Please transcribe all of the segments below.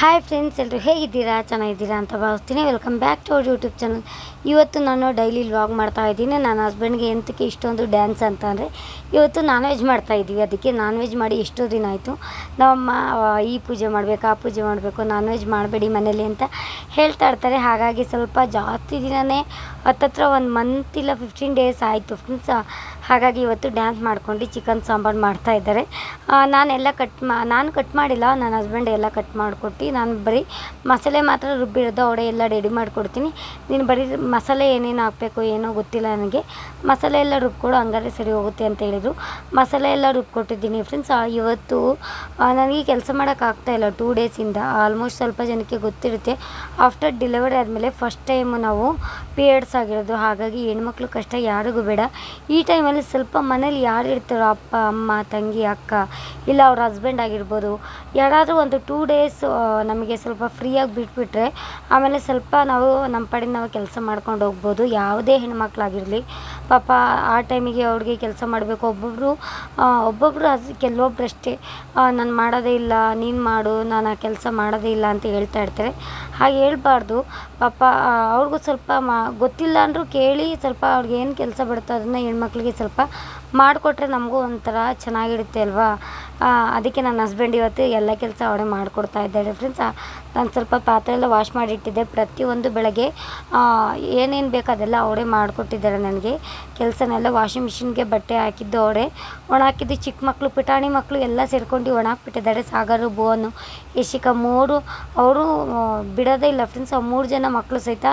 Hi friends ಎಲ್ಲರೂ ಹೇಗಿದ್ದೀರಾ? ಚೆನ್ನಾಗಿದ್ದೀರಾ ಅಂತ ಭಾವಿಸ್ತೀನಿ. Welcome back to our YouTube channel ಇವತ್ತು ನಾನು ಡೈಲಿ ವ್ಲಾಗ್ ಮಾಡ್ತಾ ಇದ್ದೀನಿ. ನನ್ನ ಹಸ್ಬೆಂಡ್ಗೆ ಎಂತಕ್ಕೆ ಇಷ್ಟೊಂದು ಡ್ಯಾನ್ಸ್ ಅಂತ ಅಂದರೆ, ಇವತ್ತು ನಾನ್ ವೆಜ್ ಮಾಡ್ತಾ ಇದ್ದೀವಿ. ಅದಕ್ಕೆ ನಾನ್ ವೆಜ್ ಮಾಡಿ ಎಷ್ಟೋ ದಿನ ಆಯಿತು. ನಮ್ಮಮ್ಮ ಈ ಪೂಜೆ ಮಾಡಬೇಕು, ಆ ಪೂಜೆ ಮಾಡಬೇಕು ನಾನ್ ವೆಜ್ ಮಾಡಬೇಡಿ ಮನೇಲಿ ಅಂತ ಹೇಳ್ತಾ ಇರ್ತಾರೆ. ಹಾಗಾಗಿ ಸ್ವಲ್ಪ ಜಾಸ್ತಿ ದಿನವೇ ಹತ್ತತ್ರ ಒಂದು ಮಂತ್ ಇಲ್ಲ ಫಿಫ್ಟೀನ್ ಡೇಸ್ ಆಯಿತು ಫ್ರೆಂಡ್ಸ್ ಹಾಗಾಗಿ ಇವತ್ತು ಡ್ಯಾನ್ಸ್ ಮಾಡ್ಕೊಂಡು ಚಿಕನ್ ಸಾಂಬಾರು ಮಾಡ್ತಾ ಇದ್ದಾರೆ. ನಾನೆಲ್ಲ ಕಟ್ ಮಾ, ನಾನು ಕಟ್ ಮಾಡಿಲ್ಲ ನನ್ನ ಹಸ್ಬೆಂಡ್ ಎಲ್ಲ ಕಟ್ ಮಾಡಿಕೊಟ್ಟು, ನಾನು ಬರೀ ಮಸಾಲೆ ಮಾತ್ರ ರುಬ್ಬಿರೋದು ಅವಡೆ ಎಲ್ಲ ರೆಡಿ ಮಾಡಿಕೊಡ್ತೀನಿ. ನೀನು ಬರೀ ಮಸಾಲೆ ಏನೇನು ಹಾಕಬೇಕು ಏನೋ ಗೊತ್ತಿಲ್ಲ ನನಗೆ. ಮಸಾಲೆ ಎಲ್ಲ ರುಬ್ಕೊಡು ಹಂಗಾರೆ ಸರಿ ಹೋಗುತ್ತೆ ಅಂತ ಹೇಳಿದರು. ಮಸಾಲೆ ಎಲ್ಲ ರುಬ್ಕೊಟ್ಟಿದ್ದೀನಿ ಫ್ರೆಂಡ್ಸ್ ಇವತ್ತು ನನಗೆ ಕೆಲಸ ಮಾಡೋಕ್ಕಾಗ್ತಾ ಇಲ್ಲ. ಟೂ ಡೇಸಿಂದ ಆಲ್ಮೋಸ್ಟ್ ಸ್ವಲ್ಪ ಜನಕ್ಕೆ ಗೊತ್ತಿರುತ್ತೆ. ಆಫ್ಟರ್ ಡೆಲಿವರಿ ಆದಮೇಲೆ ಫಸ್ಟ್ ಟೈಮು ನಾವು ಪೀರಿಯಡ್ಸ್ ಆಗಿರೋದು. ಹಾಗಾಗಿ ಹೆಣ್ಮಕ್ಳು ಕಷ್ಟ ಯಾರಿಗೂ ಬೇಡ. ಈ ಟೈಮಲ್ಲಿ ಸ್ವಲ್ಪ ಮನೇಲಿ ಯಾರು ಇರ್ತಾರೋ ಅಪ್ಪ, ಅಮ್ಮ, ತಂಗಿ, ಅಕ್ಕ ಇಲ್ಲ ಅವ್ರ ಹಸ್ಬೆಂಡ್ ಆಗಿರ್ಬೋದು, ಯಾರಾದರೂ ಒಂದು ಟೂ ಡೇಸ್ ನಮಗೆ ಸ್ವಲ್ಪ ಫ್ರೀಯಾಗಿ ಬಿಟ್ಬಿಟ್ರೆ ಆಮೇಲೆ ಸ್ವಲ್ಪ ನಾವು ನಮ್ಮ ಪಡೆ ನಾವು ಕೆಲಸ ಮಾಡ್ಕೊಂಡು ಹೋಗ್ಬೋದು. ಯಾವುದೇ ಹೆಣ್ಮಕ್ಳಾಗಿರಲಿ, ಪಾಪ ಆ ಟೈಮಿಗೆ ಅವ್ರಿಗೆ ಕೆಲಸ ಮಾಡಬೇಕು. ಒಬ್ಬೊಬ್ಬರು ಒಬ್ಬೊಬ್ಬರು ಅದು ಕೆಲವೊಬ್ರು ಅಷ್ಟೇ ನಾನು ಮಾಡೋದೇ ಇಲ್ಲ, ನೀನು ಮಾಡು, ನಾನು ಆ ಕೆಲಸ ಮಾಡೋದೇ ಇಲ್ಲ ಅಂತ ಹೇಳ್ತಾ ಇರ್ತಾರೆ. ಹಾಗೆ ಹೇಳ್ಬಾರ್ದು. ಪಾಪ ಅವ್ರಿಗೂ ಸ್ವಲ್ಪ ಮಾ, ಗೊತ್ತಿಲ್ಲ ಅಂದರೂ ಕೇಳಿ ಸ್ವಲ್ಪ ಅವ್ರಿಗೆ ಏನು ಕೆಲಸ ಬಿಡುತ್ತೋ ಅದನ್ನು ಹೆಣ್ಮಕ್ಳಿಗೆ ಸ್ವಲ್ಪ ಮಾಡಿಕೊಟ್ರೆ ನಮಗೂ ಒಂಥರ ಚೆನ್ನಾಗಿರುತ್ತೆ ಅಲ್ವಾ? ಅದಕ್ಕೆ ನನ್ನ ಹಸ್ಬೆಂಡ್ ಇವತ್ತು ಎಲ್ಲ ಕೆಲಸ ಅವಳೇ ಮಾಡಿಕೊಡ್ತಾ ಇದ್ದಾಳೆ ಫ್ರೆಂಡ್ಸ್ ನಾನು ಸ್ವಲ್ಪ ಪಾತ್ರೆ ಎಲ್ಲ ವಾಶ್ ಮಾಡಿಟ್ಟಿದ್ದೆ. ಪ್ರತಿಯೊಂದು ಬೆಳಗ್ಗೆ ಏನೇನು ಬೇಕು ಅದೆಲ್ಲ ಅವರೇ ಮಾಡಿಕೊಟ್ಟಿದ್ದಾರೆ ನನಗೆ. ಕೆಲಸನೆಲ್ಲ ವಾಷಿಂಗ್ ಮಿಷಿನ್ಗೆ ಬಟ್ಟೆ ಹಾಕಿದ್ದು ಅವರೇ. ಒಣ ಹಾಕಿದ್ದು ಚಿಕ್ಕ ಮಕ್ಕಳು ಪುಟಾಣಿ ಮಕ್ಕಳು ಎಲ್ಲ ಸೇರ್ಕೊಂಡು ಒಣ ಹಾಕ್ಬಿಟ್ಟಿದ್ದಾರೆ. ಸಾಗರು, ಭುವನು, ಯಶಿಕ ಮೂರು. ಅವರು ಬಿಡೋದೇ ಇಲ್ಲ ಫ್ರೆಂಡ್ಸ್ ಆ ಮೂರು ಜನ ಮಕ್ಕಳು ಸಹಿತ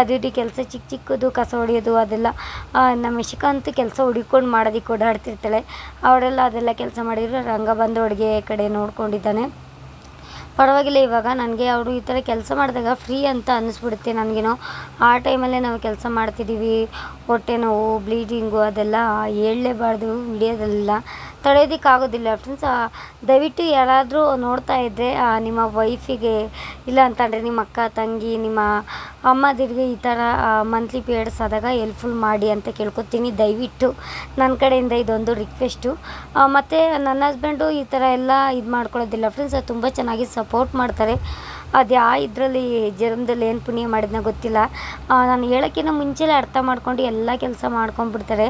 ಅದು ಇದು ಕೆಲಸ ಚಿಕ್ಕ ಚಿಕ್ಕದು, ಕಸ ಹೊಡೆಯೋದು ಅದೆಲ್ಲ. ನಮ್ಮ ಯಶಿಕಾ ಅಂತೂ ಕೆಲಸ ಹುಡುಕೊಂಡು ಮಾಡೋದಕ್ಕೆ ಓಡಾಡ್ತಿರ್ತಾಳೆ. ಅವರೆಲ್ಲ ಅದೆಲ್ಲ ಕೆಲಸ ಮಾಡಿದ್ರು. ರಂಗ ಬಂದು ಅಡುಗೆ ಕಡೆ ನೋಡ್ಕೊಂಡಿದ್ದಾನೆ. ಪರವಾಗಿಲ್ಲ, ಇವಾಗ ನನಗೆ ಅವರು ಈ ಥರ ಕೆಲಸ ಮಾಡಿದಾಗ ಫ್ರೀ ಅಂತ ಅನ್ನಿಸ್ಬಿಡುತ್ತೆ ನನಗೇನೋ. ಆ ಟೈಮಲ್ಲೇ ನಾವು ಕೆಲಸ ಮಾಡ್ತಿದ್ದೀವಿ, ಹೊಟ್ಟೆ ನೋವು ಬ್ಲೀಡಿಂಗು ಅದೆಲ್ಲ ಹೇಳಲೇಬಾರ್ದು ವಿಡಿಯೋದಲ್ಲ ತಡೆಯೋದಕ್ಕಾಗೋದಿಲ್ಲ. ಫ್ರೆಂಡ್ಸ್ ದಯವಿಟ್ಟು ಯಾರಾದರೂ ನೋಡ್ತಾ ಇದ್ದರೆ ನಿಮ್ಮ ವೈಫಿಗೆ ಇಲ್ಲ ಅಂತಂದರೆ ನಿಮ್ಮ ಅಕ್ಕ, ತಂಗಿ, ನಿಮ್ಮ ಅಮ್ಮದಿರಿಗೆ ಈ ಥರ ಮಂತ್ಲಿ ಪೀರಿಯಡ್ಸ್ ಆದಾಗ ಹೆಲ್ಪ್ಫುಲ್ ಮಾಡಿ ಅಂತ ಕೇಳ್ಕೊತೀನಿ. ದಯವಿಟ್ಟು ನನ್ನ ಕಡೆಯಿಂದ ಇದೊಂದು ರಿಕ್ವೆಸ್ಟು ಮತ್ತು ನನ್ನ ಹಸ್ಬೆಂಡು ಈ ಥರ ಎಲ್ಲ ಇದು ಮಾಡ್ಕೊಳ್ಳೋದಿಲ್ಲ. ಫ್ರೆಂಡ್ಸ್ ತುಂಬ ಚೆನ್ನಾಗಿ ಸಪೋರ್ಟ್ ಮಾಡ್ತಾರೆ. ಅದು ಯಾ ಇದರಲ್ಲಿ ಜನ್ಮದಲ್ಲಿ ಏನು ಪುಣ್ಯ ಮಾಡಿದ್ನ ಗೊತ್ತಿಲ್ಲ. ನಾನು ಹೇಳೋಕ್ಕಿಂತ ಮುಂಚೆಲೇ ಅರ್ಥ ಮಾಡ್ಕೊಂಡು ಎಲ್ಲ ಕೆಲಸ ಮಾಡ್ಕೊಂಡ್ಬಿಡ್ತಾರೆ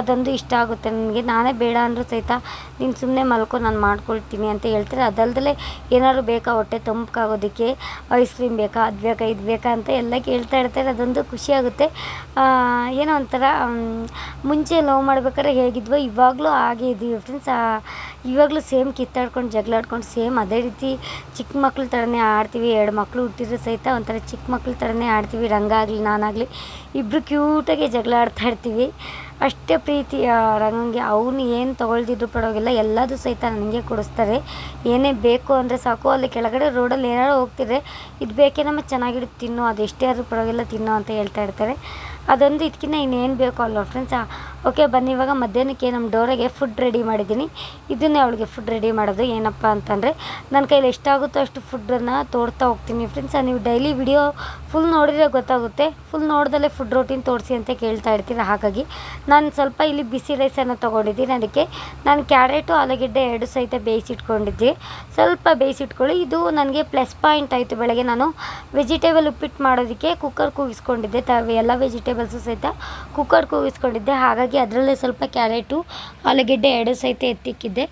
ಅದೊಂದು ಇಷ್ಟ ಆಗುತ್ತೆ ನನಗೆ. ನಾನೇ ಬೇಡ ಅಂದರೂ ಸಹಿತ ನೀನು ಸುಮ್ಮನೆ ಮಲ್ಕೊ, ನಾನು ಮಾಡ್ಕೊಳ್ತೀನಿ ಅಂತ ಹೇಳ್ತಾರೆ. ಅದಲ್ದಲೇ ಏನಾದ್ರು ಬೇಕಾ ಹೊಟ್ಟೆ ತಂಪಾಗೋದಕ್ಕೆ ಐಸ್ ಕ್ರೀಮ್ ಬೇಕಾ, ಅದು ಬೇಕಾ, ಇದು ಬೇಕಾ ಅಂತ ಎಲ್ಲ ಕೇಳ್ತಾ ಇರ್ತಾರೆ. ಅದೊಂದು ಖುಷಿ ಆಗುತ್ತೆ. ಏನೋ ಒಂಥರ ಮುಂಚೆ ಲವ್ ಮಾಡ್ಬೇಕಾದ್ರೆ ಹೇಗಿದ್ವೋ ಇವಾಗಲೂ ಹಾಗೆ ಇದ್ದೀವಿ ಫ್ರೆಂಡ್ಸ್ ಇವಾಗಲೂ ಸೇಮ್ ಕಿತ್ತಾಡ್ಕೊಂಡು, ಜಗಳಾಡ್ಕೊಂಡು, ಸೇಮ್ ಅದೇ ರೀತಿ ಚಿಕ್ಕ ಮಕ್ಳ ಥರನೇ ಆಡ್ತೀವಿ ಎರಡು ಮಕ್ಕಳು ಹುಟ್ಟಿದ್ರೆ ಸಹಿತ ಒಂಥರ ಚಿಕ್ಕ ಮಕ್ಳ ಥರನೇ ಆಡ್ತೀವಿ, ರಂಗಾಗಲಿ, ನಾನಾಗಲಿ. ಇಬ್ಬರು ಕ್ಯೂಟಾಗಿ ಜಗಳ ಆಡ್ತಾ ಇರ್ತೀವಿ. ಅಷ್ಟೇ ಪ್ರೀತಿ ರಂಗಂಗೆ ಅವನು ಏನು ತೊಗೊಳ್ದಿದ್ರು ಪಡೋಗಿಲ್ಲ ಎಲ್ಲದು ಸಹಿತ ನನಗೆ ಕೊಡಿಸ್ತಾರೆ. ಏನೇ ಬೇಕು ಅಂದರೆ ಸಾಕು, ಅಲ್ಲಿ ಕೆಳಗಡೆ ರೋಡಲ್ಲಿ ಏನಾದ್ರು ಹೋಗ್ತಿದ್ರೆ ಇದು ಬೇಕೇ ನಮ್ಮ ಚೆನ್ನಾಗಿಡು ತಿನ್ನು, ಅದು ಎಷ್ಟೇ ಆದರೂ ಪರವಾಗಿಲ್ಲ, ತಿನ್ನು ಅಂತ ಹೇಳ್ತಾ ಇರ್ತಾರೆ. ಅದೊಂದು ಇದಕ್ಕಿಂತ ಇನ್ನೇನು ಬೇಕು ಅಲ್ವಾ ಫ್ರೆಂಡ್ಸ್ ಓಕೆ, ಬನ್ನಿ, ಇವಾಗ ಮಧ್ಯಾಹ್ನಕ್ಕೆ ನಮ್ಮ ಡೋರಿಗೆ ಫುಡ್ ರೆಡಿ ಮಾಡಿದ್ದೀನಿ. ಇದನ್ನೇ ಅವಳಿಗೆ ಫುಡ್ ರೆಡಿ ಮಾಡೋದು, ಏನಪ್ಪ ಅಂತಂದರೆ ನನ್ನ ಕೈಲಿ ಎಷ್ಟಾಗುತ್ತೋ ಅಷ್ಟು ಫುಡ್ಡನ್ನು ತೋಡ್ತಾ ಹೋಗ್ತೀನಿ. ಫ್ರೆಂಡ್ಸ್ ನೀವು ಡೈಲಿ ವಿಡಿಯೋ ಫುಲ್ ನೋಡಿದರೆ ಗೊತ್ತಾಗುತ್ತೆ. ಫುಲ್ ನೋಡ್ದಲ್ಲೇ ಫುಡ್ ರೋಟೀನ್ ತೋರಿಸಿ ಅಂತ ಕೇಳ್ತಾ ಇರ್ತೀನಿ ಹಾಗಾಗಿ, ನಾನು ಸ್ವಲ್ಪ ಇಲ್ಲಿ ಬಿಸಿ ರೈಸನ್ನು ತೊಗೊಂಡಿದ್ದೀನಿ. ಅದಕ್ಕೆ ನಾನು ಕ್ಯಾರೆಟು, ಆಲೂಗೆಡ್ಡೆ ಎರಡು ಸಹಿತ ಬೇಯಿಸಿಟ್ಕೊಂಡಿದ್ದೆ. ಸ್ವಲ್ಪ ಬೇಯಿಸಿಟ್ಕೊಳ್ಳಿ. ಇದು ನನಗೆ ಪ್ಲಸ್ ಪಾಯಿಂಟ್ ಆಯಿತು. ಬೆಳಗ್ಗೆ ನಾನು ವೆಜಿಟೇಬಲ್ ಉಪ್ಪಿಟ್ಟು ಮಾಡೋದಕ್ಕೆ ಕುಕ್ಕರ್ ಕೂಗಿಸ್ಕೊಂಡಿದ್ದೆ. ತ, ಎಲ್ಲ ವೆಜಿಟೇಬಲ್ಸು ಸಹಿತ ಕುಕ್ಕರ್ ಕೂಗಿಸ್ಕೊಂಡಿದ್ದೆ. ಹಾಗಾಗಿ ಅದರಲ್ಲೇ ಸ್ವಲ್ಪ ಕ್ಯಾರೆಟು, ಆಲೂಗೆಡ್ಡೆ ಎರಡು ಸಹಿತ ಎತ್ತಿಕ್ಕಿದ್ದೆ.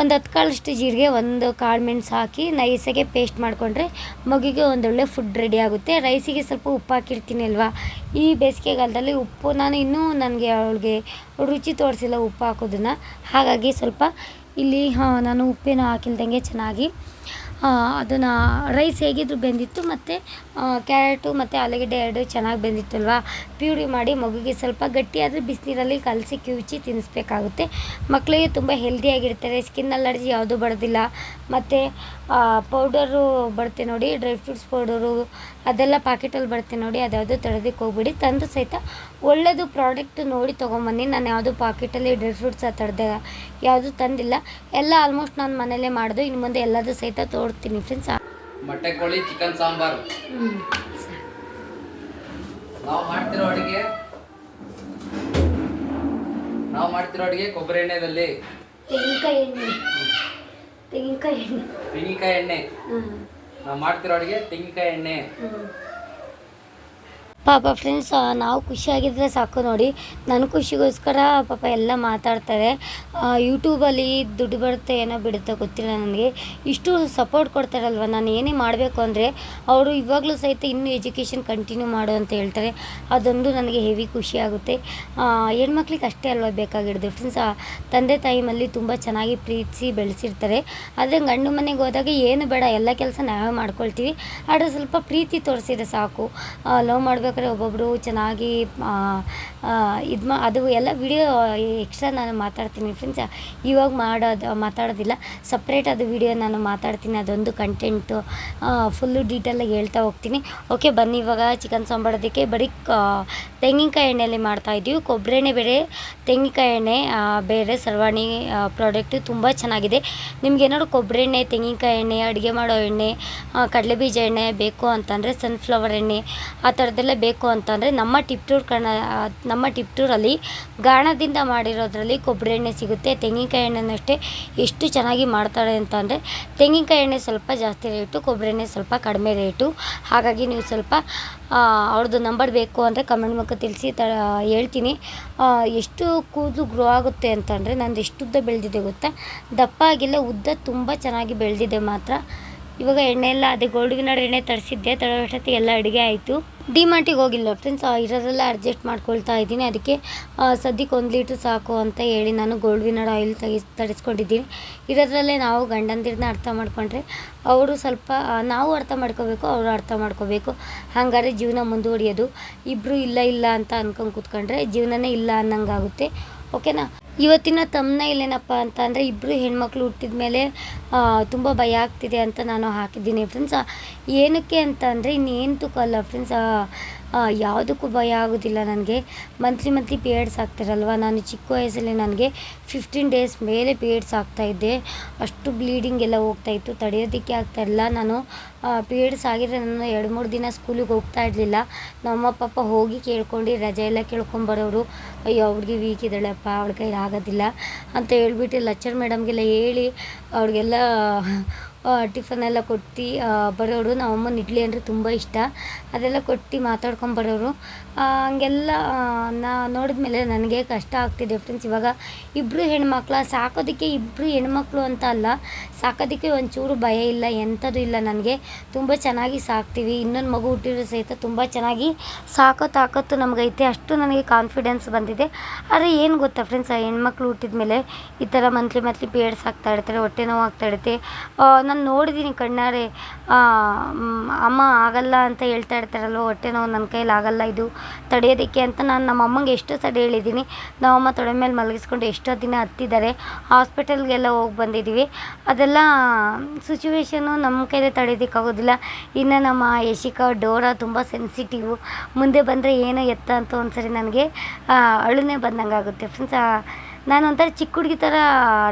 ಒಂದು ಹತ್ತು ಕಾಳಷ್ಟು ಜೀರಿಗೆ, ಒಂದು ಕಾಳು ಮೆಣಸು ಹಾಕಿ ನೈಸಾಗೆ ಪೇಸ್ಟ್ ಮಾಡಿಕೊಂಡ್ರೆ ಮಗುಗೆ ಒಂದೊಳ್ಳೆ ಫುಡ್ ರೆಡಿ ಆಗುತ್ತೆ. ರೈಸಿಗೆ ಸ್ವಲ್ಪ ಉಪ್ಪು ಹಾಕಿರ್ತೀನಿ ಅಲ್ವಾ? ಈ ಬೇಸಿಗೆಗಾಲದಲ್ಲಿ ಉಪ್ಪು ನಾನು ಇನ್ನೂ ನನಗೆ ಅವಳಿಗೆ ರುಚಿ ತೋರಿಸಿಲ್ಲ ಉಪ್ಪು ಹಾಕೋದನ್ನು. ಹಾಗಾಗಿ ಸ್ವಲ್ಪ ಇಲ್ಲಿ ನಾನು ಉಪ್ಪೇನೂ ಹಾಕಿಲ್ದಂಗೆ ಚೆನ್ನಾಗಿ ಅದನ್ನು, ರೈಸ್ ಹೇಗಿದ್ರು ಬೆಂದಿತ್ತು ಮತ್ತು ಕ್ಯಾರೆಟು ಮತ್ತು ಆಲೂಗಡ್ಡೆ ಎರಡು ಚೆನ್ನಾಗಿ ಬೆಂದಿತ್ತಲ್ವ? ಪ್ಯೂರಿ ಮಾಡಿ ಮಗುಗೆ ಸ್ವಲ್ಪ ಗಟ್ಟಿಯಾದರೆ ಬಿಸಿನೀರಲ್ಲಿ ಕಲಸಿ ಕಿವುಚಿ ತಿನ್ನಿಸ್ಬೇಕಾಗುತ್ತೆ ಮಕ್ಕಳಿಗೆ ತುಂಬ ಹೆಲ್ದಿಯಾಗಿರ್ತಾರೆ ಸ್ಕಿನ್ ಅಲರ್ಜಿ ಯಾವುದೂ ಬರೋದಿಲ್ಲ. ಮತ್ತು ಪೌಡರು ಬರುತ್ತೆ ನೋಡಿ ಡ್ರೈ ಫ್ರೂಟ್ಸ್ ಪೌಡರು ಅದೆಲ್ಲ ಪಾಕೆಟಲ್ಲಿ ಬರುತ್ತೆ ನೋಡಿ, ಅದ್ಯಾವುದು ತರೋದಕ್ಕೆ ಹೋಗ್ಬಿಡಿ. ತಂದು ಸಹಿತ ಒಳ್ಳೆಯದು ಪ್ರಾಡಕ್ಟ್ ನೋಡಿ ತೊಗೊಂಬನ್ನಿ. ನಾನು ಯಾವುದು ಪಾಕೆಟಲ್ಲಿ ಡ್ರೈ ಫ್ರೂಟ್ಸ್ ಆ ಯಾವುದು ತಂದಿಲ್ಲ. ಎಲ್ಲ ಆಲ್ಮೋಸ್ಟ್ ನಾನು ಮನೇಲೇ ಮಾಡೋದು ಇನ್ನು ಮುಂದೆ ಎಲ್ಲದೂ ಸಹಿತ ತೋರ್ತೀನಿ ಫ್ರೆಂಡ್ಸ್ ಮೊಟ್ಟೆ ಕೋಳಿ ಚಿಕನ್ ಸಾಂಬಾರು. ನಾವು ಮಾಡ್ತಿರೋ ಅಡುಗೆ ನಾವು ಮಾಡ್ತಿರೋ ಅಡುಗೆ ಕೊಬ್ಬರಿ ಎಣ್ಣೆದಲ್ಲಿ. ತೆಂಗಿನಕಾಯಿ ಎಣ್ಣೆ. ತೆಂಗಿನಕಾಯಿ ಎಣ್ಣೆ. ತೆಂಗಿನಕಾಯಿ ಎಣ್ಣೆ. ನಾವು ಮಾಡ್ತಿರೋ ಅಡುಗೆ ತೆಂಗಿನಕಾಯಿ ಎಣ್ಣೆ. ಪಾಪ ಫ್ರೆಂಡ್ಸ್ ನಾವು ಖುಷಿಯಾಗಿದ್ದರೆ ಸಾಕು ನೋಡಿ. ನನ್ನ ಖುಷಿಗೋಸ್ಕರ ಪಾಪ ಎಲ್ಲ ಮಾತಾಡ್ತಾರೆ. ಯೂಟ್ಯೂಬಲ್ಲಿ ದುಡ್ಡು ಬರುತ್ತೆ ಏನೋ ಬಿಡುತ್ತೆ ಗೊತ್ತಿಲ್ಲ ನನಗೆ. ಇಷ್ಟು ಸಪೋರ್ಟ್ ಕೊಡ್ತಾರಲ್ವ? ನಾನು ಏನೇ ಮಾಡಬೇಕು ಅಂದರೆ ಅವರು ಇವಾಗಲೂ ಸಹಿತ ಇನ್ನೂ ಎಜುಕೇಷನ್ ಕಂಟಿನ್ಯೂ ಮಾಡು ಅಂತ ಹೇಳ್ತಾರೆ. ಅದೊಂದು ನನಗೆ ಹೆವಿ ಖುಷಿ ಆಗುತ್ತೆ. ಹೆಣ್ಮಕ್ಳಿಗೆ ಅಷ್ಟೇ ಅಲ್ವ ಬೇಕಾಗಿರೋದು? ಫ್ರೆಂಡ್ಸ್ ತಂದೆ ತಾಯಿ ಮಲ್ಲಿ ತುಂಬ ಚೆನ್ನಾಗಿ ಪ್ರೀತಿಸಿ ಬೆಳೆಸಿರ್ತಾರೆ. ಆದರೆ ಗಂಡು ಮನೆಗೆ ಹೋದಾಗ ಏನು ಬೇಡ, ಎಲ್ಲ ಕೆಲಸ ನಾವೇ ಮಾಡ್ಕೊಳ್ತೀವಿ. ಆದರೆ ಸ್ವಲ್ಪ ಪ್ರೀತಿ ತೋರಿಸಿದ್ರೆ ಸಾಕು. ಲವ್ ಮಾಡ್ಬೇಕಾದ್ರೆ ಒಬ್ಬೊಬ್ಬರು ಚೆನ್ನಾಗಿ ಇದು ಮಾ, ಅದು ಎಲ್ಲ ವಿಡಿಯೋ ಎಕ್ಸ್ಟ್ರಾ ನಾನು ಮಾತಾಡ್ತೀನಿ ಫ್ರೆಂಡ್ಸ್ ಇವಾಗ ಮಾಡೋದು, ಮಾತಾಡೋದಿಲ್ಲ. ಸಪ್ರೇಟ್ ಅದು ವಿಡಿಯೋ ನಾನು ಮಾತಾಡ್ತೀನಿ, ಅದೊಂದು ಕಂಟೆಂಟು ಫುಲ್ಲು ಡೀಟೇಲಾಗಿ ಹೇಳ್ತಾ ಹೋಗ್ತೀನಿ. ಓಕೆ ಬನ್ನಿ ಇವಾಗ ಚಿಕನ್ ಸಾಂಬಾರೋದಕ್ಕೆ ಬರೀ ತೆಂಗಿನಕಾಯಿ ಎಣ್ಣೆಯಲ್ಲಿ ಮಾಡ್ತಾಯಿದ್ದೀವಿ ಕೊಬ್ಬರಿ ಎಣ್ಣೆ ಬೇರೆ, ತೆಂಗಿನಕಾಯಿ ಎಣ್ಣೆ ಬೇರೆ ಸರ್ವಾಣಿ ಪ್ರಾಡಕ್ಟು ತುಂಬ ಚೆನ್ನಾಗಿದೆ. ನಿಮ್ಗೆ ಏನಾದ್ರು ಕೊಬ್ಬರಿ ಎಣ್ಣೆ ತೆಂಗಿನಕಾಯಿ ಎಣ್ಣೆ, ಅಡುಗೆ ಮಾಡೋ ಎಣ್ಣೆ ಕಡಲೆ ಕಡಲೆಬೀಜ ಎಣ್ಣೆ ಬೇಕು ಅಂತಂದರೆ ಸನ್ಫ್ಲವರ್ ಎಣ್ಣೆ, ಆ ಥರದ್ದೆಲ್ಲ ಬೇಕು ಅಂತಂದರೆ ನಮ್ಮ ಟಿಪ್ಟೂರ್ ಕಣ, ನಮ್ಮ ಟಿಪ್ಟೂರಲ್ಲಿ ಗಾಣದಿಂದ ಮಾಡಿರೋದ್ರಲ್ಲಿ ಕೊಬ್ಬರಿ ಎಣ್ಣೆ ಸಿಗುತ್ತೆ. ತೆಂಗಿನಕಾಯಿ ಎಣ್ಣೆನೂ ಅಷ್ಟೇ ಎಷ್ಟು ಚೆನ್ನಾಗಿ ಮಾಡ್ತಾರೆ ಅಂತಂದರೆ ತೆಂಗಿನಕಾಯಿ ಎಣ್ಣೆ ಸ್ವಲ್ಪ ಜಾಸ್ತಿ ರೇಟು, ಕೊಬ್ಬರಿ ಎಣ್ಣೆ ಸ್ವಲ್ಪ ಕಡಿಮೆ ರೇಟು. ಹಾಗಾಗಿ ನೀವು ಸ್ವಲ್ಪ ಅವ್ರದ್ದು ನಂಬರ್ ಬೇಕು ಅಂದರೆ ಕಮೆಂಟ್ ಮೂಲಕ ತಿಳಿಸಿ ತ, ಹೇಳ್ತೀನಿ. ಎಷ್ಟು ಕೂದಲು ಗ್ರೋ ಆಗುತ್ತೆ ಅಂತಂದರೆ ನಂದು ಎಷ್ಟು ಉದ್ದ ಬೆಳೆದಿದೆ ಗೊತ್ತಾ? ದಪ್ಪ ಆಗಿಲ್ಲ, ಉದ್ದ ತುಂಬ ಚೆನ್ನಾಗಿ ಬೆಳೆದಿದೆ ಮಾತ್ರ. ಇವಾಗ ಎಣ್ಣೆ ಎಲ್ಲ ಅದೇ ಗೋಲ್ಡ್ ವಿನ್ನರ್ ಎಣ್ಣೆ ತರಿಸಿದ್ದೆ ತರೋಷ್ಟೊತ್ತಿಗೆ ಎಲ್ಲ ಅಡುಗೆ ಆಯಿತು. ಡಿಮಾರ್ಟಿಗೆ ಹೋಗಿಲ್ಲ ಫ್ರೆಂಡ್ಸ್ ಇರೋದೆಲ್ಲ ಅಡ್ಜಸ್ಟ್ ಮಾಡ್ಕೊಳ್ತಾ ಇದ್ದೀನಿ. ಅದಕ್ಕೆ ಸದ್ಯಕ್ಕೆ ಒಂದು ಲೀಟ್ರ್ ಸಾಕು ಅಂತ ಹೇಳಿ ನಾನು ಗೋಲ್ಡ್ ವಿನ್ನರ್ ಆಯಿಲ್ ತೆಗಿ ತರಿಸ್ಕೊಂಡಿದ್ದೀನಿ. ಇರೋದ್ರಲ್ಲೇ ನಾವು ಗಂಡಂದಿರನ್ನ ಅರ್ಥ ಮಾಡ್ಕೊಂಡ್ರೆ ಅವರು ಸ್ವಲ್ಪ ನಾವು ಅರ್ಥ ಮಾಡ್ಕೋಬೇಕು, ಅವರು ಅರ್ಥ ಮಾಡ್ಕೋಬೇಕು. ಹಾಗಾದ್ರೆ ಜೀವನ ಮುಂದುವರಿಯೋದು. ಇಬ್ಬರು ಇಲ್ಲ ಇಲ್ಲ ಅಂತ ಅನ್ಕೊಂಡು ಕೂತ್ಕೊಂಡ್ರೆ ಜೀವನನೇ ಇಲ್ಲ ಅನ್ನಂಗಾಗುತ್ತೆ. ಓಕೆನಾ ಇವತ್ತಿನ ತಮ್ಮನ ಇಲ್ಲೇನಪ್ಪ ಅಂತ ಅಂದರೆ ಇಬ್ಬರು ಹೆಣ್ಮಕ್ಳು ಹುಟ್ಟಿದ ಮೇಲೆ ತುಂಬ ಭಯ ಆಗ್ತಿದೆ ಅಂತ ನಾನು ಹಾಕಿದ್ದೀನಿ ಫ್ರೆಂಡ್ಸ್ ಏನಕ್ಕೆ ಅಂತ ಅಂದರೆ ಇನ್ನೇನು ಅಲ್ಲ ಫ್ರೆಂಡ್ಸ್ ಯಾವುದಕ್ಕೂ ಭಯ ಆಗೋದಿಲ್ಲ ನನಗೆ. ಮಂತ್ಲಿ ಮಂತ್ಲಿ ಪೀರಿಯಡ್ಸ್ ಆಗ್ತಿರಲ್ವ ನಾನು ಚಿಕ್ಕ ವಯಸ್ಸಲ್ಲಿ ನನಗೆ ಫಿಫ್ಟೀನ್ ಡೇಸ್ ಮೇಲೆ ಪೀರಿಯಡ್ಸ್ ಆಗ್ತಾಯಿದ್ದೆ ಅಷ್ಟು ಬ್ಲೀಡಿಂಗ್ ಎಲ್ಲ ಹೋಗ್ತಾಯಿತ್ತು ತಡೆಯೋದಕ್ಕೆ ಆಗ್ತಾಯಿಲ್ಲ ನಾನು ಪೀರಿಯಡ್ಸ್ ಆಗಿದ್ರೆ ನಾನು ಎರಡು, ಮೂರು ದಿನ ಸ್ಕೂಲಿಗೆ ಹೋಗ್ತಾ ಇರಲಿಲ್ಲ. ನಮ್ಮ ಪಾಪ ಹೋಗಿ ಕೇಳ್ಕೊಂಡು ರಜೆ ಎಲ್ಲ ಕೇಳ್ಕೊಂಬರೋರು ಅಯ್ಯೋ ಅವ್ರಿಗೆ ವೀಕ್ ಇದ್ದಾಳಪ್ಪ, ಅವ್ಳ ಕೈಲಿ ಆಗೋದಿಲ್ಲ. ಅಂತ ಹೇಳ್ಬಿಟ್ಟು ಲಚ್ಚರ್ ಮೇಡಮ್ಗೆಲ್ಲ ಹೇಳಿ ಅವ್ರಿಗೆಲ್ಲ ಟಿಫನ್ ಎಲ್ಲ ಕೊಟ್ಟು ಬರೋರು. ನಮ್ಮ ಅಮ್ಮನ ಇಡ್ಲಿ ಅಂದರೆ ತುಂಬ ಇಷ್ಟ. ಅದೆಲ್ಲ ಕೊಟ್ಟು ಮಾತಾಡ್ಕೊಂಡು ಬರೋರು. ಹಂಗೆಲ್ಲ ನಾ ನೋಡಿದ್ಮೇಲೆ ನನಗೆ ಕಷ್ಟ ಆಗ್ತಿದೆ ಫ್ರೆಂಡ್ಸ್ ಇವಾಗ ಇಬ್ಬರು ಹೆಣ್ಮಕ್ಳು, ಸಾಕೋದಕ್ಕೆ ಇಬ್ಬರು ಹೆಣ್ಮಕ್ಳು ಅಂತ ಅಲ್ಲ, ಸಾಕೋದಕ್ಕೆ ಒಂಚೂರು ಭಯ ಇಲ್ಲ ಎಂಥದ್ದು ಇಲ್ಲ ನನಗೆ. ತುಂಬ ಚೆನ್ನಾಗಿ ಸಾಕ್ತೀವಿ. ಇನ್ನೊಂದು ಮಗು ಹುಟ್ಟಿರೋ ಸಹಿತ ತುಂಬ ಚೆನ್ನಾಗಿ ಸಾಕೋ ತಾಕತ್ತು ನಮಗೈತೆ. ಅಷ್ಟು ನನಗೆ ಕಾನ್ಫಿಡೆನ್ಸ್ ಬಂದಿದೆ. ಆದರೆ ಏನು ಗೊತ್ತಾ ಫ್ರೆಂಡ್ಸ್ ಆ ಹೆಣ್ಮಕ್ಳು ಹುಟ್ಟಿದ ಮೇಲೆ ಈ ಥರ ಮಂತ್ಲಿ ಮಂತ್ಲಿ ಪೀರಿಯಡ್ಸ್ ಆಗ್ತಾ ಇರ್ತಾರೆ, ಹೊಟ್ಟೆ ನೋವು ಆಗ್ತಾ ಇರುತ್ತೆ. ನಾನು ನೋಡಿದ್ದೀನಿ ಕಣ್ಣಾರೆ. ಅಮ್ಮ ಆಗಲ್ಲ ಅಂತ ಹೇಳ್ತಾ ಇರ್ತಾರಲ್ವ, ಹೊಟ್ಟೆ ನೋವು ನನ್ನ ಕೈಲಿ ಆಗಲ್ಲ ಇದು, ತಡೆಯೋದಕ್ಕೆ ಅಂತ ನಾನು ನಮ್ಮ ಅಮ್ಮಂಗೆ ಎಷ್ಟೋ ಸರಿ ಹೇಳಿದ್ದೀನಿ ನಮ್ಮಮ್ಮ ತೊಡೆ ಮೇಲೆ ಮಲಗಿಸ್ಕೊಂಡು ಎಷ್ಟೋ ದಿನ ಹತ್ತಿದ್ದಾರೆ. ಹಾಸ್ಪಿಟಲ್ಗೆಲ್ಲ ಹೋಗಿ ಬಂದಿದ್ದೀವಿ ಅದೆಲ್ಲ ಸಿಚುವೇಶನು ನಮ್ಮ ಕೈಲೇ ತಡೆಯೋದಕ್ಕಾಗೋದಿಲ್ಲ ಇನ್ನು ನಮ್ಮ ಯಶಿಕಾ, ಡೋರಾ ತುಂಬ ಸೆನ್ಸಿಟಿವ್ ಮುಂದೆ ಬಂದರೆ ಏನೋ ಎತ್ತ ಅಂತ ಒಂದ್ಸರಿ ನನಗೆ ಅಳುನೇ ಬಂದಂಗೆ ಆಗುತ್ತೆ ಫ್ರೆಂಡ್ಸ್ ನಾನು ಒಂಥರ ಚಿಕ್ಕ ಹುಡುಗಿ ಥರ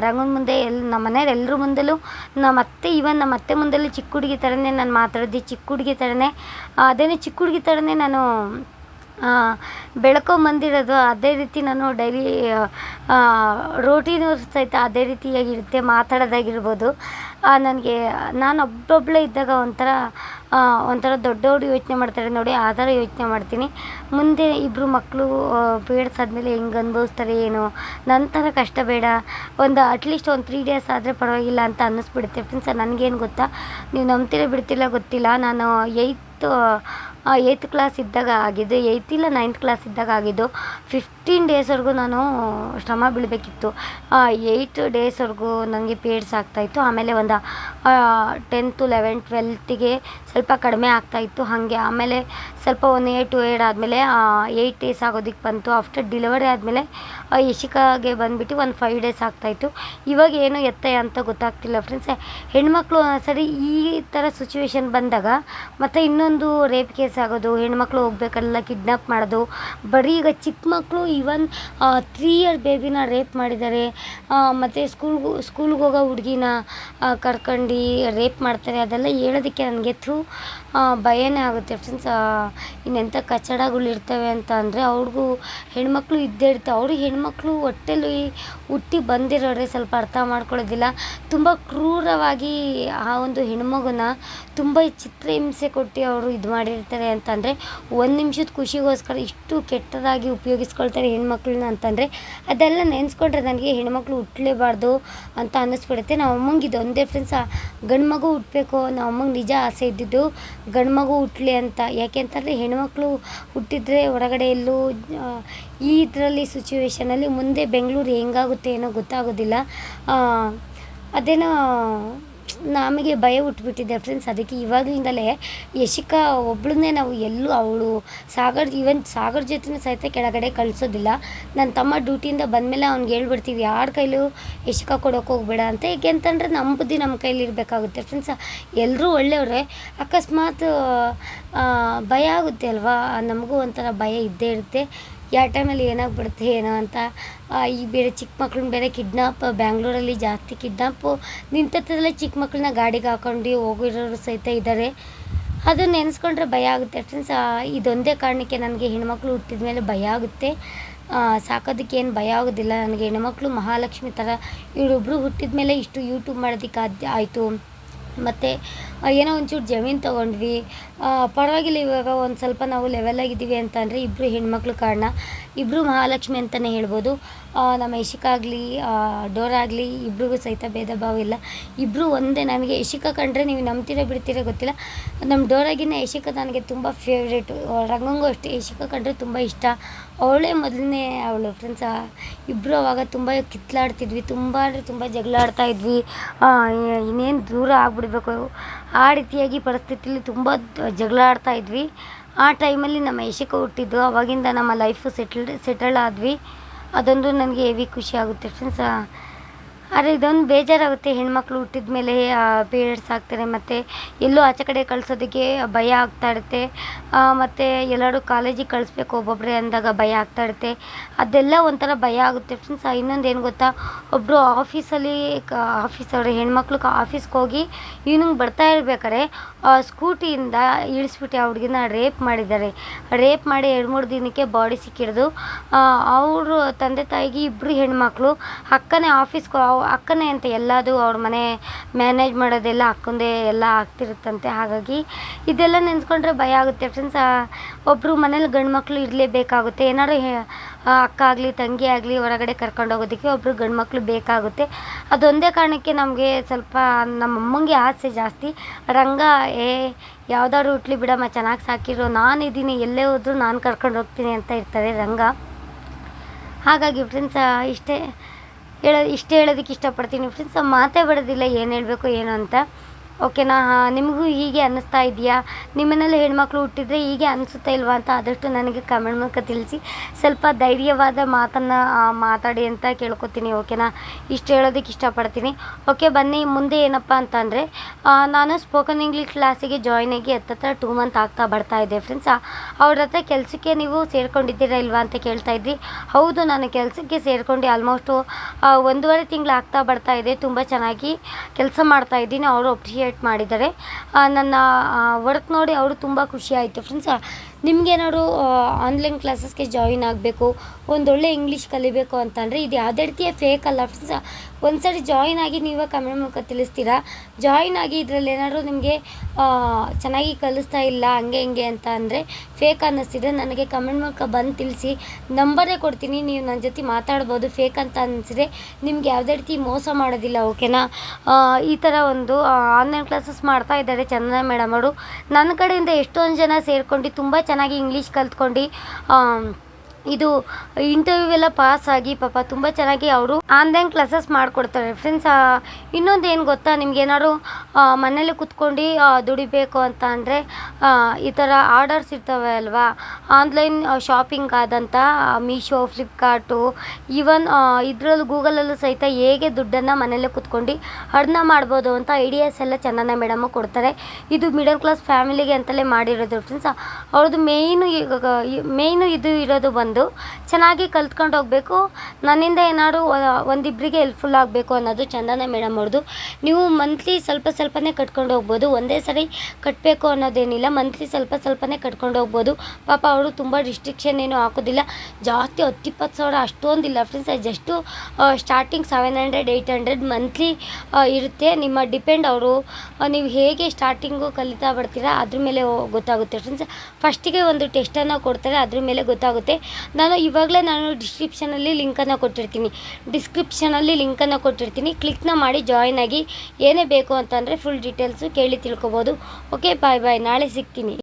ರಂಗನ ಮುಂದೆ ಎಲ್ಲಿ ನಮ್ಮ ಮನೆಯವ್ರು ಎಲ್ಲರ ಮುಂದೆಯೂ ನಮ್ಮ ಅತ್ತೆ ಈವನ್ ನಮ್ಮ ಅತ್ತೆ ಮುಂದೆಯೂ ಚಿಕ್ಕ ಹುಡುಗಿ ಥರನೇ ನಾನು ಮಾತಾಡೋದು, ಚಿಕ್ಕ ಹುಡುಗಿ ಥರನೇ. ಅದೇನೇ ಚಿಕ್ಕ ಹುಡುಗಿ ಥರನೇ ನಾನು ಬೆಳ್ಕೊಂಬಂದಿರೋದು ಅದೇ ರೀತಿ ನಾನು ಡೈಲಿ ರೋಟೀನು ಸಹಿತ ಅದೇ ರೀತಿಯಾಗಿರುತ್ತೆ, ಮಾತಾಡೋದಾಗಿರ್ಬೋದು. ನನಗೆ, ನಾನು ಒಬ್ಬೊಬ್ಬಳೇ ಇದ್ದಾಗ ಒಂಥರ ಒಂಥರ ದೊಡ್ಡವರು ಯೋಚನೆ ಮಾಡ್ತಾರೆ ನೋಡಿ, ಆ ಥರ ಯೋಚನೆ ಮಾಡ್ತೀನಿ. ಮುಂದೆ ಇಬ್ಬರು ಮಕ್ಕಳು ಪೀರಿಯಡ್ಸ್ ಆದಮೇಲೆ ಹೆಂಗೆ ಅನುಭವಿಸ್ತಾರೆ ಏನು? ನನ್ನ ಥರ ಕಷ್ಟ ಬೇಡ. ಒಂದು ಅಟ್ಲೀಸ್ಟ್ ಒಂದು ತ್ರೀ ಡೇಸ್ ಆದರೆ ಪರವಾಗಿಲ್ಲ ಅಂತ ಅನ್ನಿಸ್ಬಿಡುತ್ತೆ. ಫ್ರೆಂಡ್ಸ್ ನನಗೇನು ಗೊತ್ತಾ? ನೀವು ನಂಬ್ತೀರ ಬಿಡ್ತಿಲ್ಲ ಗೊತ್ತಿಲ್ಲ. ನಾನು ಏಯ್ತ್ ಏಯ್ತ್ ಕ್ಲಾಸ್ ಇದ್ದಾಗ ಆಗಿದ್ದು ಏಯ್ತ್ ಇಲ್ಲ ನೈನ್ತ್ ಕ್ಲಾಸ್ ಇದ್ದಾಗ ಆಗಿದ್ದು ಫಿಫ್ಟೀನ್ ಡೇಸ್ವರೆಗೂ ನಾನು ಶ್ರಮ ಬೀಳಬೇಕಿತ್ತು. ಏಯ್ಟ್ ಡೇಸ್ವರೆಗೂ ನನಗೆ ಪೀರಿಯಡ್ಸ್ ಆಗ್ತಾಯಿತ್ತು ಆಮೇಲೆ ಒಂದು ಟೆಂತು ಲೆವೆನ್ ಟ್ವೆಲ್ತಿಗೆ ಸ್ವಲ್ಪ ಕಡಿಮೆ ಆಗ್ತಾಯಿತ್ತು ಹಾಗೆ ಆಮೇಲೆ ಸ್ವಲ್ಪ ಒನ್ ಇಯರ್ ಟು ಇಯರ್ ಆದಮೇಲೆ ಏಯ್ಟ್ ಡೇಸ್ ಆಗೋದಕ್ಕೆ ಬಂತು. ಆಫ್ಟರ್ ಡಿಲಿವರಿ ಆದಮೇಲೆ ಯಶಿಕಾಗೆ ಬಂದುಬಿಟ್ಟು ಒಂದು ಫೈವ್ ಡೇಸ್ ಆಗ್ತಾಯಿತ್ತು ಇವಾಗ ಏನು ಎತ್ತ ಅಂತ ಗೊತ್ತಾಗ್ತಿಲ್ಲ ಫ್ರೆಂಡ್ಸ್ ಹೆಣ್ಮಕ್ಳು ಸರಿ ಈ ಥರ ಸಿಚುವೇಶನ್ ಬಂದಾಗ, ಮತ್ತು ಇನ್ನೊಂದು ರೇಪ್ ಕೇಸ್ ಆಗೋದು, ಹೆಣ್ಮಕ್ಳು ಹೋಗ್ಬೇಕಲ್ಲ ಕಿಡ್ನಾಪ್ ಮಾಡೋದು. ಬರೀ ಈಗ ಚಿಕ್ಕ ಮಕ್ಕಳು ಈವನ್ ತ್ರೀ ಇಯರ್ ಬೇಬಿನ ರೇಪ್ ಮಾಡಿದ್ದಾರೆ. ಮತ್ತು ಸ್ಕೂಲ್ಗೂ ಸ್ಕೂಲ್ಗೆ ಹೋಗೋ ಹುಡುಗಿನ ಕರ್ಕೊಂಡು ರೇಪ್ ಮಾಡ್ತಾರೆ. ಅದೆಲ್ಲ ಹೇಳೋದಕ್ಕೆ ನನಗೆ ಥ್ರೂ ಭಯನೇ ಆಗುತ್ತೆ. ಫ್ರೆಂಡ್ಸ್ ಇನ್ನೆಂಥ ಕಚ್ಚಡಗಳು ಇರ್ತವೆ ಅಂತ ಅಂದರೆ ಅವ್ರಿಗೂ ಹೆಣ್ಮಕ್ಳು ಇದ್ದೇ ಇರ್ತವೆ ಅವರು ಹೆಣ್ಮಕ್ಳು ಹೊಟ್ಟೆಲಿ ಹುಟ್ಟಿ ಬಂದಿರೋರೆ ಸ್ವಲ್ಪ ಅರ್ಥ ಮಾಡ್ಕೊಳ್ಳೋದಿಲ್ಲ. ತುಂಬ ಕ್ರೂರವಾಗಿ ಆ ಒಂದು ಹೆಣ್ಮಗುನ ತುಂಬ ಚಿತ್ರಹಿಂಸೆ ಕೊಟ್ಟು ಅವರು ಇದು ಮಾಡಿರ್ತಾರೆ. ಅಂತಂದರೆ ಒಂದು ನಿಮಿಷದ ಖುಷಿಗೋಸ್ಕರ ಇಷ್ಟು ಕೆಟ್ಟದಾಗಿ ಉಪಯೋಗಿಸ್ಕೊಳ್ತಾರೆ ಹೆಣ್ಮಕ್ಳನ್ನ ಅಂತಂದರೆ, ಅದೆಲ್ಲ ನೆನೆಸ್ಕೊಂಡ್ರೆ ನನಗೆ ಹೆಣ್ಮಕ್ಳು ಹುಟ್ಟಲೇಬಾರ್ದು ಅಂತ ಅನ್ನಿಸ್ಬಿಡುತ್ತೆ. ನಮ್ಮ ಅಮ್ಮಂಗೆ ಇದೊಂದೇ ಫ್ರೆಂಡ್ಸ್ ಗಂಡು ಮಗು ಹುಟ್ಟಬೇಕು ನಮ್ಮ ಅಮ್ಮಂಗೆ ನಿಜ ಆಸೆ ಇದ್ದಿದ್ದು ಗಂಡು ಮಗು ಹುಟ್ಟಲಿ ಅಂತ. ಯಾಕೆ ಅಂತಂದರೆ ಹೆಣ್ಮಕ್ಳು ಹುಟ್ಟಿದ್ರೆ ಹೊರಗಡೆ ಎಲ್ಲೂ ಈ ಇದರಲ್ಲಿ ಸಿಚುವೇಶನಲ್ಲಿ ಮುಂದೆ ಬೆಂಗಳೂರು ಹೆಂಗಾಗುತ್ತೆ ಏನೋ ಗೊತ್ತಾಗೋದಿಲ್ಲ. ಅದೇನೋ ನಮಗೆ ಭಯ ಹುಟ್ಬಿಟ್ಟಿದೆ ಫ್ರೆಂಡ್ಸ್ ಅದಕ್ಕೆ ಇವಾಗಲಿಂದಲೇ ಯಶಿಕಾ ಒಬ್ಳನ್ನೇ ನಾವು ಎಲ್ಲೂ ಅವಳು ಸಾಗರ್ ಈವನ್ ಸಾಗರ್ ಜೊತೆ ಸಹಿತ ಕೆಳಗಡೆ ಕಳಿಸೋದಿಲ್ಲ. ನನ್ನ ತಮ್ಮ ಡ್ಯೂಟಿಯಿಂದ ಬಂದಮೇಲೆ ಅವ್ನಿಗೆ ಹೇಳ್ಬಿಡ್ತೀವಿ, ಯಾರ ಕೈಲೂ ಯಶಿಕಾ ಕೊಡೋಕೆ ಹೋಗ್ಬೇಡ ಅಂತ. ಏಕೆ ಅಂತಂದರೆ ನಮ್ಮ ಬುದ್ಧಿ ನಮ್ಮ ಕೈಲಿ ಇರಬೇಕಾಗುತ್ತೆ ಫ್ರೆಂಡ್ಸ್ ಎಲ್ಲರೂ ಒಳ್ಳೆಯವರೇ. ಅಕಸ್ಮಾತ್ ಭಯ ಆಗುತ್ತೆ ಅಲ್ವಾ? ನಮಗೂ ಒಂಥರ ಭಯ ಇದ್ದೇ ಇರುತ್ತೆ. ಯಾವ ಟೈಮಲ್ಲಿ ಏನಾಗ್ಬಿಡುತ್ತೆ, ಏನೋ ಅಂತ ಈ ಬೇರೆ ಚಿಕ್ಕ ಮಕ್ಳನ್ನ ಬೇರೆ ಕಿಡ್ನಾಪ್ ಬ್ಯಾಂಗ್ಳೂರಲ್ಲಿ ಜಾಸ್ತಿ ಕಿಡ್ನಾಪು ನಿಂತತ್ರದಲ್ಲೇ ಚಿಕ್ಕ ಮಕ್ಕಳನ್ನ ಗಾಡಿಗೆ ಹಾಕೊಂಡು ಹೋಗಿರೋರು ಸಹಿತ ಇದ್ದಾರೆ ಅದು ನೆನೆಸ್ಕೊಂಡ್ರೆ ಭಯ ಆಗುತ್ತೆ. ಫ್ರೆಂಡ್ಸ್ ಇದೊಂದೇ ಕಾರಣಕ್ಕೆ ನನಗೆ ಹೆಣ್ಮಕ್ಳು ಹುಟ್ಟಿದ ಮೇಲೆ ಭಯ ಆಗುತ್ತೆ. ಸಾಕೋದಕ್ಕೆ ಏನು ಭಯ ಆಗೋದಿಲ್ಲ. ನನಗೆ ಹೆಣ್ಮಕ್ಳು ಮಹಾಲಕ್ಷ್ಮಿ ಥರ ಇವರೊಬ್ಬರು ಹುಟ್ಟಿದ ಮೇಲೆ ಇಷ್ಟು ಯೂಟ್ಯೂಬ್ ಮಾಡೋದಕ್ಕೆ ಆಯಿತು. ಮತ್ತು ಏನೋ ಒಂಚೂರು ಜಮೀನು ತೊಗೊಂಡ್ವಿ. ಪರವಾಗಿಲ್ಲ ಇವಾಗ ಒಂದು ಸ್ವಲ್ಪ ನಾವು ಲೆವೆಲಾಗಿದ್ದೀವಿ ಅಂತ ಅಂದರೆ ಇಬ್ಬರು ಹೆಣ್ಮಕ್ಳು ಕಾರಣ. ಇಬ್ಬರು ಮಹಾಲಕ್ಷ್ಮಿ ಅಂತಲೇ ಹೇಳ್ಬೋದು. ನಮ್ಮ ಯಶಿಕಾಗಲಿ ಡೋರಾಗಲಿ ಇಬ್ರಿಗೂ ಸಹಿತ ಭೇದ ಭಾವ ಇಲ್ಲ. ಇಬ್ಬರು ಒಂದೇ ನನಗೆ ಯಶಿಕಾ ಕಂಡ್ರೆ ನೀವು ನಂಬ್ತೀರೋ ಬಿಡ್ತೀರೋ ಗೊತ್ತಿಲ್ಲ. ನಮ್ಮ ಡೋರಾಗಿನ ಯಶಿಕಾ ನನಗೆ ತುಂಬ ಫೇವ್ರೇಟು ರಂಗಂಗೂ ಅಷ್ಟೇ ಯಶಿಕಾ ಕಂಡ್ರೆ ತುಂಬ ಇಷ್ಟ. ಅವಳೇ ಮೊದಲನೇ ಅವಳು ಫ್ರೆಂಡ್ಸ್ ಇಬ್ಬರು ಅವಾಗ ತುಂಬ ಕಿತ್ಲಾಡ್ತಿದ್ವಿ, ತುಂಬ ಅಂದರೆ ತುಂಬ ಜಗಳ ಆಡ್ತಾ ಇದ್ವಿ ಇನ್ನೇನು ದೂರ ಆಗಿಬಿಡ್ಬೇಕು. ಆ ರೀತಿಯಾಗಿ ಪರಿಸ್ಥಿತಿಲಿ ತುಂಬ ಜಗಳಾಡ್ತಾ ಇದ್ವಿ. ಆ ಟೈಮಲ್ಲಿ ನಮ್ಮ ಯಶಿಕ ಹುಟ್ಟಿದ್ದು, ಅವಾಗಿಂದ ನಮ್ಮ ಲೈಫು ಸೆಟಲ್ಡ್ ಸೆಟಲ್ ಆದ್ವಿ. ಅದೊಂದು ನನಗೆ ಹೆವಿ ಖುಷಿ ಆಗುತ್ತೆ ಫ್ರೆಂಡ್ಸ್ ಆದರೆ ಇದೊಂದು ಬೇಜಾರಾಗುತ್ತೆ. ಹೆಣ್ಮಕ್ಳು ಹುಟ್ಟಿದ ಮೇಲೆ ಪೀರಿಯಡ್ಸ್ ಆಗ್ತಾರೆ, ಮತ್ತು ಎಲ್ಲೂ ಆಚೆ ಕಡೆ ಕಳ್ಸೋದಕ್ಕೆ ಭಯ ಆಗ್ತಾ ಇರುತ್ತೆ. ಮತ್ತು ಎಲ್ಲರೂ ಕಾಲೇಜಿಗೆ ಕಳಿಸ್ಬೇಕು ಒಬ್ಬೊಬ್ಬರೇ ಅಂದಾಗ ಭಯ ಆಗ್ತಾ ಇರುತ್ತೆ. ಅದೆಲ್ಲ ಒಂಥರ ಭಯ ಆಗುತ್ತೆ. ಫ್ರೆಂಡ್ಸ್ ಇನ್ನೊಂದು ಏನು ಗೊತ್ತಾ? ಒಬ್ಬರು ಆಫೀಸಲ್ಲಿ, ಕ, ಆಫೀಸ್ ಅವ್ರ, ಹೆಣ್ಮಕ್ಳು ಆಫೀಸ್ಗೆ ಹೋಗಿ ಈವ್ನಿಂಗ್ ಬರ್ತಾ ಇರ್ಬೇಕಾದ್ರೆ ಸ್ಕೂಟಿಯಿಂದ ಇಳಿಸ್ಬಿಟ್ಟು ಆ ಹುಡುಗಿನ ರೇಪ್ ಮಾಡಿದ್ದಾರೆ. ರೇಪ್ ಮಾಡಿ ಎರಡು, ಮೂರು ದಿನಕ್ಕೆ ಬಾಡಿ ಸಿಕ್ಕಿಡ್ದು ಅವರು ತಂದೆ ತಾಯಿಗೆ ಇಬ್ಬರು ಹೆಣ್ಮಕ್ಳು, ಅಕ್ಕನೇ ಆಫೀಸ್ಗೆ ಅಕ್ಕನೇ ಅಂತ ಎಲ್ಲದು ಅವ್ರ ಮನೆ ಮ್ಯಾನೇಜ್ ಮಾಡೋದೆಲ್ಲ ಅಕ್ಕಂದೇ ಎಲ್ಲ ಆಗ್ತಿರುತ್ತಂತೆ. ಹಾಗಾಗಿ ಇದೆಲ್ಲ ನೆನೆಸ್ಕೊಂಡ್ರೆ ಭಯ ಆಗುತ್ತೆ. ಫ್ರೆಂಡ್ಸ್ ಒಬ್ಬರು ಮನೇಲಿ ಗಂಡು ಮಕ್ಕಳು ಇರಲೇಬೇಕಾಗುತ್ತೆ. ಏನಾದ್ರು ಅಕ್ಕ ಆಗಲಿ, ತಂಗಿ ಆಗಲಿ ಹೊರಗಡೆ ಕರ್ಕೊಂಡು ಹೋಗೋದಕ್ಕೆ ಒಬ್ಬರು ಗಂಡು ಮಕ್ಕಳು ಬೇಕಾಗುತ್ತೆ. ಅದೊಂದೇ ಕಾರಣಕ್ಕೆ ನಮಗೆ ಸ್ವಲ್ಪ ನಮ್ಮ ಅಮ್ಮಂಗೆ ಆಸೆ ಜಾಸ್ತಿ. ರಂಗ, ಏ, ಯಾವ್ದಾದ್ರು ಹುಟ್ಲಿ ಬಿಡಮ್ಮ, ಚೆನ್ನಾಗಿ ಸಾಕಿರೋ, ನಾನು ಇದ್ದೀನಿ, ಎಲ್ಲೇ ಹೋದರೂ ನಾನು ಕರ್ಕೊಂಡು ಹೋಗ್ತೀನಿ ಅಂತ ಇರ್ತಾರೆ ರಂಗ. ಹಾಗಾಗಿ ಫ್ರೆಂಡ್ಸ್ ಇಷ್ಟೇ. ಹೇಳೋ ಇಷ್ಟು ಹೇಳೋದಕ್ಕೆ ಇಷ್ಟಪಡ್ತೀನಿ ಫ್ರೆಂಡ್ಸ್ ಮಾತೇ ಬಿಡೋದಿಲ್ಲ ಏನು ಹೇಳಬೇಕು ಏನು ಅಂತ. ಓಕೆನಾ ನಿಮಗೂ ಹೀಗೆ ಅನ್ನಿಸ್ತಾ ಇದೆಯಾ ನಿಮ್ಮನೇಲಿ ಹೆಣ್ಮಕ್ಳು ಹುಟ್ಟಿದ್ರೆ ಹೀಗೆ ಅನಿಸುತ್ತಾ ಇಲ್ವಾ ಅಂತ ಆದಷ್ಟು ನನಗೆ ಕಮೆಂಟ್ ಮೂಲಕ ತಿಳಿಸಿ. ಸ್ವಲ್ಪ ಧೈರ್ಯವಾದ ಮಾತನ್ನು ಮಾತಾಡಿ ಅಂತ ಕೇಳ್ಕೊತೀನಿ ಓಕೆನಾ ಇಷ್ಟು ಹೇಳೋದಕ್ಕೆ ಇಷ್ಟಪಡ್ತೀನಿ. ಓಕೆ, ಬನ್ನಿ, ಮುಂದೆ ಏನಪ್ಪ ಅಂತಂದರೆ ನಾನು ಸ್ಪೋಕನ್ ಇಂಗ್ಲೀಷ್ ಕ್ಲಾಸಿಗೆ ಜಾಯ್ನ್ ಆಗಿ ಹತ್ತತ್ರ ಟೂ ಮಂತ್ ಆಗ್ತಾ ಬರ್ತಾ ಇದೆ ಫ್ರೆಂಡ್ಸ್ ಅವ್ರ ಹತ್ರ ಕೆಲಸಕ್ಕೆ ನೀವು ಸೇರ್ಕೊಂಡಿದ್ದೀರಾ ಇಲ್ವಾ ಅಂತ ಕೇಳ್ತಾ ಇದ್ರಿ. ಹೌದು, ನಾನು ಕೆಲಸಕ್ಕೆ ಸೇರ್ಕೊಂಡು ಆಲ್ಮೋಸ್ಟು ಒಂದೂವರೆ ತಿಂಗಳು ಆಗ್ತಾ ಬರ್ತಾ ಇದೆ. ತುಂಬ ಚೆನ್ನಾಗಿ ಕೆಲಸ ಮಾಡ್ತಾ ಇದ್ದೀನಿ. ಅವರು ಅಪ್ರಿಷಿಯೇಟ್ ಮಾಡಿದ್ದಾರೆ. ನನ್ನ ವರ್ಕ್ ನೋಡಿ ಅವರು ತುಂಬ ಖುಷಿಯಾಯಿತು ಫ್ರೆಂಡ್ಸ್ ನಿಮಗೇನಾದ್ರು ಆನ್ಲೈನ್ ಕ್ಲಾಸಸ್ಗೆ ಜಾಯಿನ್ ಆಗಬೇಕು ಒಂದೊಳ್ಳೆ ಇಂಗ್ಲೀಷ್ ಕಲಿಬೇಕು ಅಂತಂದರೆ ಇದು ಯಾವುದೇ ರೀತಿಯ ಫೇಕ್ ಅಲ್ಲ ಫ್ರೆಂಡ್ಸ್ ಒಂದ್ಸರಿ ಜಾಯಿನ್ ಆಗಿ ನೀವೇ ಕಮೆಂಟ್ ಮೂಲಕ ತಿಳಿಸ್ತೀರಾ? ಜಾಯಿನ್ ಆಗಿ ಇದರಲ್ಲಿ ಏನಾದರೂ ನಿಮಗೆ ಚೆನ್ನಾಗಿ ಕಲಿಸ್ತಾ ಇಲ್ಲ, ಹಂಗೆ, ಹಿಂಗೆ ಅಂತ ಅಂದರೆ ಫೇಕ್ ಅನ್ನಿಸ್ತಿದ್ರೆ ನನಗೆ ಕಮೆಂಟ್ ಮೂಲಕ ಬಂದು ತಿಳಿಸಿ. ನಂಬರೇ ಕೊಡ್ತೀನಿ, ನೀವು ನನ್ನ ಜೊತೆ ಮಾತಾಡ್ಬೋದು ಫೇಕ್ ಅಂತ ಅನ್ನಿಸಿದ್ರೆ ನಿಮ್ಗೆ ಯಾವುದೇ ರೀತಿ ಮೋಸ ಮಾಡೋದಿಲ್ಲ ಓಕೆನಾ ಈ ಥರ ಒಂದು ಆನ್ಲೈನ್ ಕ್ಲಾಸಸ್ ಮಾಡ್ತಾ ಇದ್ದಾರೆ ಚಂದನ ಮೇಡಮ್ ಅವರು. ನನ್ನ ಕಡೆಯಿಂದ ಎಷ್ಟೊಂದು ಜನ ಸೇರ್ಕೊಂಡು ತುಂಬ ಚೆನ್ನಾಗಿ ಇಂಗ್ಲೀಷ್ ಕಲ್ತ್ಕೊಂಡು ಇದು ಇಂಟರ್ವ್ಯೂ ಎಲ್ಲ ಪಾಸ್ ಆಗಿ ಪಾಪ ತುಂಬ ಚೆನ್ನಾಗಿ ಅವರು ಆನ್ಲೈನ್ ಕ್ಲಾಸಸ್ ಮಾಡಿಕೊಡ್ತಾರೆ. ಫ್ರೆಂಡ್ಸ್ ಇನ್ನೊಂದು ಏನು ಗೊತ್ತಾ? ನಿಮ್ಗೆ ಏನಾದ್ರು ಮನೇಲಿ ಕುತ್ಕೊಂಡು ದುಡಿಬೇಕು ಅಂತ ಅಂದರೆ ಈ ಥರ ಆರ್ಡರ್ಸ್ ಇರ್ತವೆ ಅಲ್ವಾ? ಆನ್ಲೈನ್ ಶಾಪಿಂಗ್ ಆದಂಥ ಮೀಶೋ ಫ್ಲಿಪ್ಕಾರ್ಟು ಈವನ್ ಇದರಲ್ಲೂ ಗೂಗಲಲ್ಲೂ ಸಹಿತ ಹೇಗೆ ದುಡ್ಡನ್ನು ಮನೇಲೆ ಕುತ್ಕೊಂಡು ಅರ್ನ ಮಾಡ್ಬೋದು ಅಂತ ಐಡಿಯಾಸ್ ಎಲ್ಲ ಚೆನ್ನಾಗಿ ಮೇಡಮು ಕೊಡ್ತಾರೆ. ಇದು ಮಿಡಲ್ ಕ್ಲಾಸ್ ಫ್ಯಾಮಿಲಿಗೆ ಅಂತಲೇ ಮಾಡಿರೋದು. ಫ್ರೆಂಡ್ಸ್ ಅವ್ರದ್ದು ಮೇಯ್ನು ಮೇಯ್ನು ಇದು ಇರೋದು ಬಂದು ಚೆನ್ನಾಗಿ ಕಲ್ತ್ಕೊಂಡು ಹೋಗಬೇಕು. ನನ್ನಿಂದ ಏನಾದ್ರು ಒಂದಿಬ್ಬರಿಗೆ ಹೆಲ್ಪ್ಫುಲ್ ಆಗಬೇಕು ಅನ್ನೋದು ಚಂದನ ಮೇಡಮ್ ಅವ್ರದ್ದು ನೀವು ಮಂತ್ಲಿ ಸ್ವಲ್ಪ ಸ್ವಲ್ಪನೇ ಕಟ್ಕೊಂಡು ಹೋಗ್ಬೋದು. ಒಂದೇ ಸರಿ ಕಟ್ಟಬೇಕು ಅನ್ನೋದೇನಿಲ್ಲ. ಮಂತ್ಲಿ ಸ್ವಲ್ಪ ಸ್ವಲ್ಪನೇ ಕಟ್ಕೊಂಡು ಹೋಗ್ಬೋದು. ಪಾಪ ಅವರು ತುಂಬ ರಿಸ್ಟ್ರಿಕ್ಷನ್ ಏನು ಹಾಕೋದಿಲ್ಲ. ಜಾಸ್ತಿ ಹತ್ತಿಪ್ಪತ್ತು ಸಾವಿರ ಅಷ್ಟೊಂದಿಲ್ಲ friends just starting seven hundred eight hundred monthly ಇರುತ್ತೆ. ನಿಮ್ಮ ಡಿಪೆಂಡ್ ಅವರು ನೀವು ಹೇಗೆ ಸ್ಟಾರ್ಟಿಂಗು ಕಲಿತಾ ಬರ್ತೀರಾ ಅದ್ರ ಮೇಲೆ ಗೊತ್ತಾಗುತ್ತೆ ಫ್ರೆಂಡ್ಸ್ ಫಸ್ಟಿಗೆ ಒಂದು ಟೆಸ್ಟನ್ನು ಕೊಡ್ತಾರೆ. ಅದ್ರ ಮೇಲೆ ಗೊತ್ತಾಗುತ್ತೆ. ನಾನು ಇವಾಗಲೇ ನಾನು ಡಿಸ್ಕ್ರಿಪ್ಷನಲ್ಲಿ ಲಿಂಕನ್ನು ಕೊಟ್ಟಿರ್ತೀನಿ. ಡಿಸ್ಕ್ರಿಪ್ಷನಲ್ಲಿ ಲಿಂಕನ್ನು ಕೊಟ್ಟಿರ್ತೀನಿ. ಕ್ಲಿಕ್ನ ಮಾಡಿ ಜಾಯ್ನ್ ಆಗಿ ಏನೇ ಬೇಕು ಅಂತಂದರೆ ಫುಲ್ ಡೀಟೇಲ್ಸು ಕೇಳಿ ತಿಳ್ಕೊಬೋದು. ಓಕೆ ಬಾಯ್ ಬಾಯ್ ನಾಳೆ ಸಿಗ್ತೀನಿ.